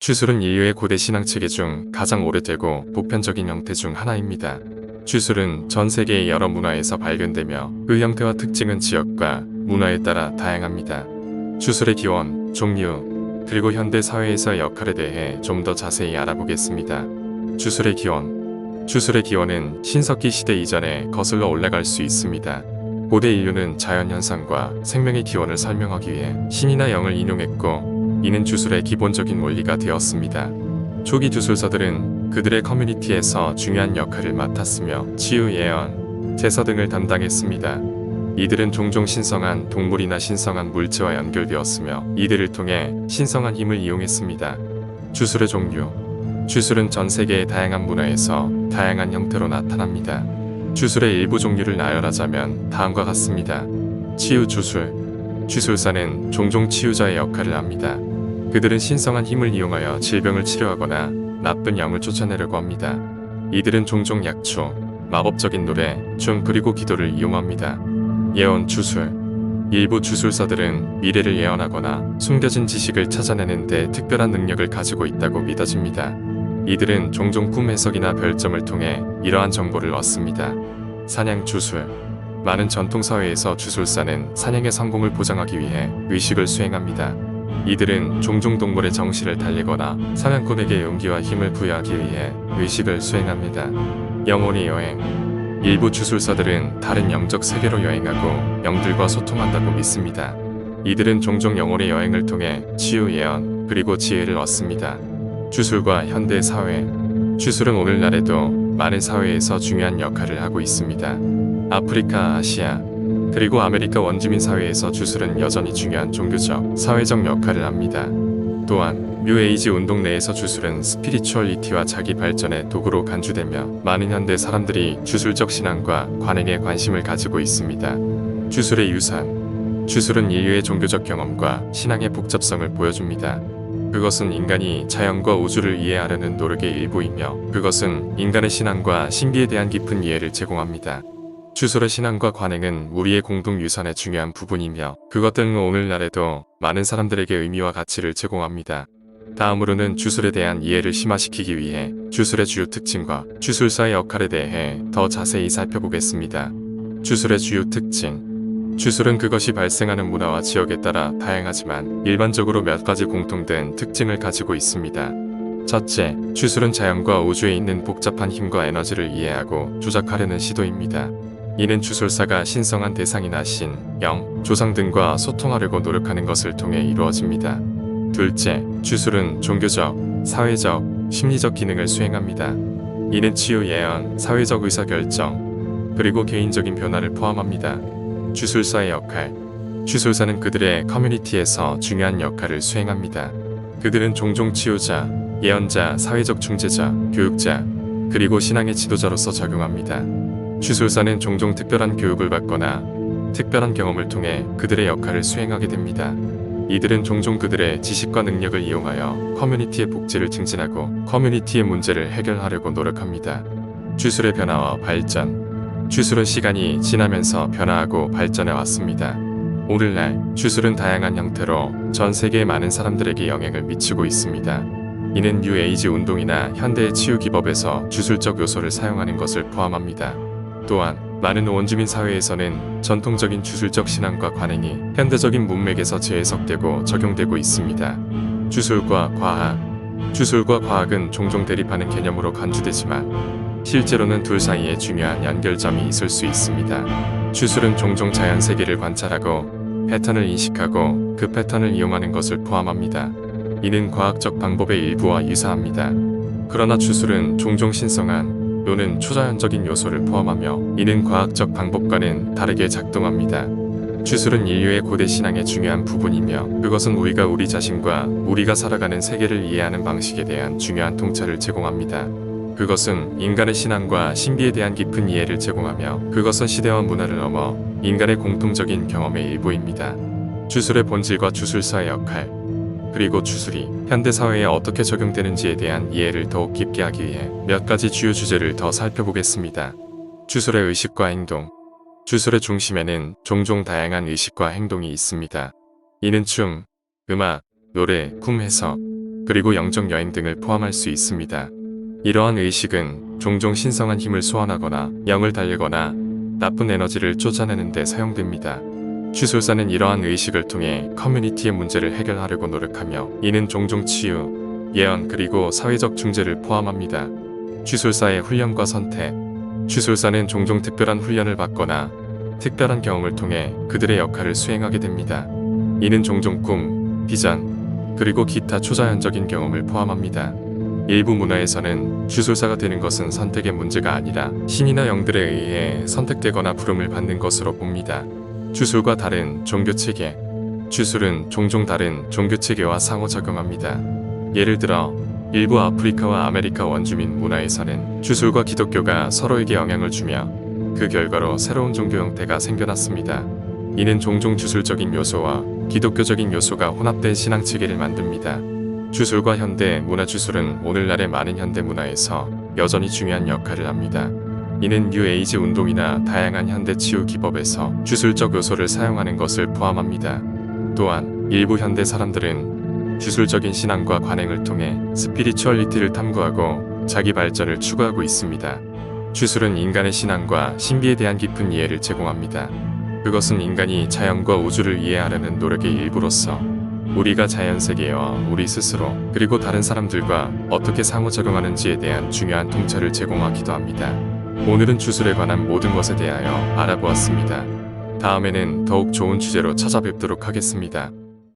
주술은 인류의 고대 신앙 체계 중 가장 오래되고 보편적인 형태 중 하나입니다. 주술은 전 세계의 여러 문화에서 발견되며 그 형태와 특징은 지역과 문화에 따라 다양합니다. 주술의 기원, 종류, 그리고 현대 사회에서의 역할에 대해 좀 더 자세히 알아보겠습니다. 주술의 기원 주술의 기원은 신석기 시대 이전에 거슬러 올라갈 수 있습니다. 고대 인류는 자연현상과 생명의 기원을 설명하기 위해 신이나 영을 인용했고 이는 주술의 기본적인 원리가 되었습니다. 초기 주술서들은 그들의 커뮤니티에서 중요한 역할을 맡았으며 치유 예언, 제서 등을 담당했습니다. 이들은 종종 신성한 동물이나 신성한 물체와 연결되었으며 이들을 통해 신성한 힘을 이용했습니다. 주술의 종류 주술은 전 세계의 다양한 문화에서 다양한 형태로 나타납니다. 주술의 일부 종류를 나열하자면 다음과 같습니다. 치유 주술 주술사는 종종 치유자의 역할을 합니다. 그들은 신성한 힘을 이용하여 질병을 치료하거나 나쁜 영을 쫓아내려고 합니다. 이들은 종종 약초, 마법적인 노래, 춤 그리고 기도를 이용합니다. 예언 주술 일부 주술사들은 미래를 예언하거나 숨겨진 지식을 찾아내는 데 특별한 능력을 가지고 있다고 믿어집니다. 이들은 종종 꿈 해석이나 별점을 통해 이러한 정보를 얻습니다. 사냥 주술 많은 전통 사회에서 주술사는 사냥의 성공을 보장하기 위해 의식을 수행합니다. 이들은 종종 동물의 정신을 달리거나 사냥꾼에게 용기와 힘을 부여하기 위해 의식을 수행합니다. 영혼의 여행 일부 주술사들은 다른 영적 세계로 여행하고 영들과 소통한다고 믿습니다. 이들은 종종 영혼의 여행을 통해 치유 예언 그리고 지혜를 얻습니다. 주술과 현대 사회 주술은 오늘날에도 많은 사회에서 중요한 역할을 하고 있습니다. 아프리카, 아시아, 그리고 아메리카 원주민 사회에서 주술은 여전히 중요한 종교적, 사회적 역할을 합니다. 또한 뉴에이지 운동 내에서 주술은 스피리추얼리티와 자기 발전의 도구로 간주되며 많은 현대 사람들이 주술적 신앙과 관행에 관심을 가지고 있습니다. 주술의 유산 주술은 인류의 종교적 경험과 신앙의 복잡성을 보여줍니다. 그것은 인간이 자연과 우주를 이해하려는 노력의 일부이며 그것은 인간의 신앙과 신비에 대한 깊은 이해를 제공합니다. 주술의 신앙과 관행은 우리의 공동 유산의 중요한 부분이며 그것들은 오늘날에도 많은 사람들에게 의미와 가치를 제공합니다. 다음으로는 주술에 대한 이해를 심화시키기 위해 주술의 주요 특징과 주술사의 역할에 대해 더 자세히 살펴보겠습니다. 주술의 주요 특징 주술은 그것이 발생하는 문화와 지역에 따라 다양하지만 일반적으로 몇 가지 공통된 특징을 가지고 있습니다. 첫째, 주술은 자연과 우주에 있는 복잡한 힘과 에너지를 이해하고 조작하려는 시도입니다. 이는 주술사가 신성한 대상이나 신, 영, 조상 등과 소통하려고 노력하는 것을 통해 이루어집니다. 둘째, 주술은 종교적, 사회적, 심리적 기능을 수행합니다. 이는 치유 예언, 사회적 의사결정, 그리고 개인적인 변화를 포함합니다. 주술사의 역할 주술사는 그들의 커뮤니티에서 중요한 역할을 수행합니다. 그들은 종종 치유자, 예언자, 사회적 중재자, 교육자, 그리고 신앙의 지도자로서 작용합니다. 주술사는 종종 특별한 교육을 받거나 특별한 경험을 통해 그들의 역할을 수행하게 됩니다. 이들은 종종 그들의 지식과 능력을 이용하여 커뮤니티의 복지를 증진하고 커뮤니티의 문제를 해결하려고 노력합니다. 주술의 변화와 발전 주술은 시간이 지나면서 변화하고 발전해 왔습니다. 오늘날 주술은 다양한 형태로 전 세계의 많은 사람들에게 영향을 미치고 있습니다. 이는 뉴에이지 운동이나 현대의 치유 기법에서 주술적 요소를 사용하는 것을 포함합니다. 또한 많은 원주민 사회에서는 전통적인 주술적 신앙과 관행이 현대적인 문맥에서 재해석되고 적용되고 있습니다. 주술과 과학 주술과 과학은 종종 대립하는 개념으로 간주되지만 실제로는 둘 사이에 중요한 연결점이 있을 수 있습니다. 주술은 종종 자연 세계를 관찰하고 패턴을 인식하고 그 패턴을 이용하는 것을 포함합니다. 이는 과학적 방법의 일부와 유사합니다. 그러나 주술은 종종 신성한 또는 초자연적인 요소를 포함하며 이는 과학적 방법과는 다르게 작동합니다. 주술은 인류의 고대 신앙의 중요한 부분이며 그것은 우리가 우리 자신과 우리가 살아가는 세계를 이해하는 방식에 대한 중요한 통찰을 제공합니다. 그것은 인간의 신앙과 신비에 대한 깊은 이해를 제공하며 그것은 시대와 문화를 넘어 인간의 공통적인 경험의 일부입니다. 주술의 본질과 주술사의 역할 그리고 주술이 현대 사회에 어떻게 적용되는지에 대한 이해를 더욱 깊게 하기 위해 몇 가지 주요 주제를 더 살펴보겠습니다. 주술의 의식과 행동 주술의 중심에는 종종 다양한 의식과 행동이 있습니다. 이는 춤, 음악, 노래, 꿈 해석, 그리고 영적 여행 등을 포함할 수 있습니다. 이러한 의식은 종종 신성한 힘을 소환하거나 영을 달리거나 나쁜 에너지를 쫓아내는 데 사용됩니다. 주술사는 이러한 의식을 통해 커뮤니티의 문제를 해결하려고 노력하며 이는 종종 치유, 예언 그리고 사회적 중재를 포함합니다. 주술사의 훈련과 선택 주술사는 종종 특별한 훈련을 받거나 특별한 경험을 통해 그들의 역할을 수행하게 됩니다. 이는 종종 꿈, 비전, 그리고 기타 초자연적인 경험을 포함합니다. 일부 문화에서는 주술사가 되는 것은 선택의 문제가 아니라 신이나 영들에 의해 선택되거나 부름을 받는 것으로 봅니다. 주술과 다른 종교 체계 주술은 종종 다른 종교 체계와 상호작용합니다. 예를 들어 일부 아프리카와 아메리카 원주민 문화에서는 주술과 기독교가 서로에게 영향을 주며 그 결과로 새로운 종교 형태가 생겨났습니다. 이는 종종 주술적인 요소와 기독교적인 요소가 혼합된 신앙 체계를 만듭니다. 주술과 현대 문화 주술은 오늘날의 많은 현대 문화에서 여전히 중요한 역할을 합니다. 이는 뉴에이지 운동이나 다양한 현대 치유 기법에서 주술적 요소를 사용하는 것을 포함합니다. 또한 일부 현대 사람들은 주술적인 신앙과 관행을 통해 스피리추얼리티를 탐구하고 자기 발전을 추구하고 있습니다. 주술은 인간의 신앙과 신비에 대한 깊은 이해를 제공합니다. 그것은 인간이 자연과 우주를 이해하려는 노력의 일부로서 우리가 자연 세계와 우리 스스로 그리고 다른 사람들과 어떻게 상호작용하는지에 대한 중요한 통찰을 제공하기도 합니다. 오늘은 주술에 관한 모든 것에 대하여 알아보았습니다. 다음에는 더욱 좋은 주제로 찾아뵙도록 하겠습니다.